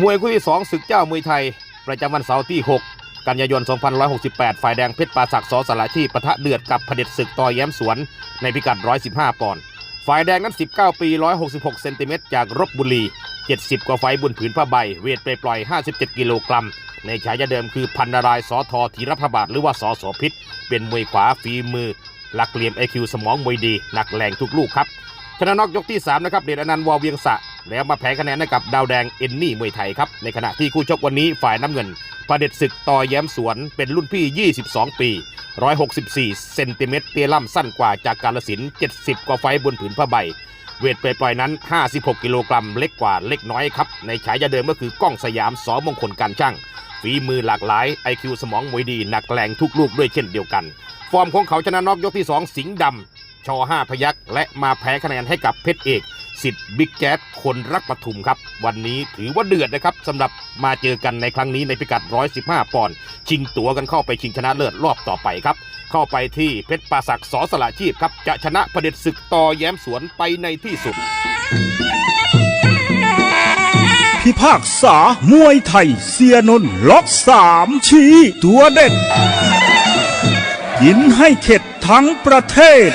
มวยคู่ที่ 2 ศึกเจ้ามวยไทย ประจำวันเสาร์ที่ 6 กันยายน2568 ฝ่ายแดงเพชรปราศักดิ์สอสละที่ปะทะเดือดกับผด็จศึกต่อแย้มสวน ในพิกัด 115 ปอนด์ ฝ่ายแดงนั้น 19 ปี 166 เซนติเมตรจากรบบุรี 70 กว่าไฟบนผืนผ้าใบ เวทไปปล่อย 57 กิโลกรัม ในฉายาเดิมคือพันนารายสอทอธีรพบาทหรือว่าสอสอพิษ เป็นมวยขวาฝีมือ หลักเหลี่ยมไอคิวสมองมวยดี หนักแรงทุกลูกครับชนะนอกยกที่3นะครับเดชอนันต์วอเวียงสะ แล้วมาแพ้คะแนนให้กับดาวแดงเอนนี่มวยไทยครับในขณะที่คู่ชกวันนี้ฝ่ายน้ำเงินพระเด็จศึกต่อแย้มสวนเป็นรุ่นพี่ 22 ปี 164 เซนติเมตรเตี้ยล่ำสั้นกว่าจากกาลสิน 70 กว่าไฟบนผืนผ้าใบ เวทปล่อยๆนั้น 56 กิโลกรัมเล็กกว่าเล็กน้อยครับ ในฉายาเดิมก็คือก้องสยามสอมงคลการช่าง ฝีมือหลากหลาย IQ สมองมวยดี หนักแรงทุกลูกด้วยเช่นเดียวกัน ฟอร์มของเขาชนะน็อกยกที่ 2 สิงห์ดำชอ5พยักษ์และมาแพ้คะแนนให้กับเพชรเอก สิทธิ์บิ๊กแจ๊ดคนรักปทุมครับ วันนี้ถือว่าเดือดนะครับสำหรับมาเจอกันในครั้งนี้ในพิกัด 115 ปอนด์ชิงตั๋วกันเข้าไปชิงชนะเลิศรอบต่อไปครับ เข้าไปที่เพชรปราศักสอสละชีพครับ จะชนะประเด็จศึกต่อแย้มสวนไปในที่สุด พิพากษามวยไทย เสียนนล็อกสามชี้ตัวเด็ดยินให้เข็ดทั้งประเทศ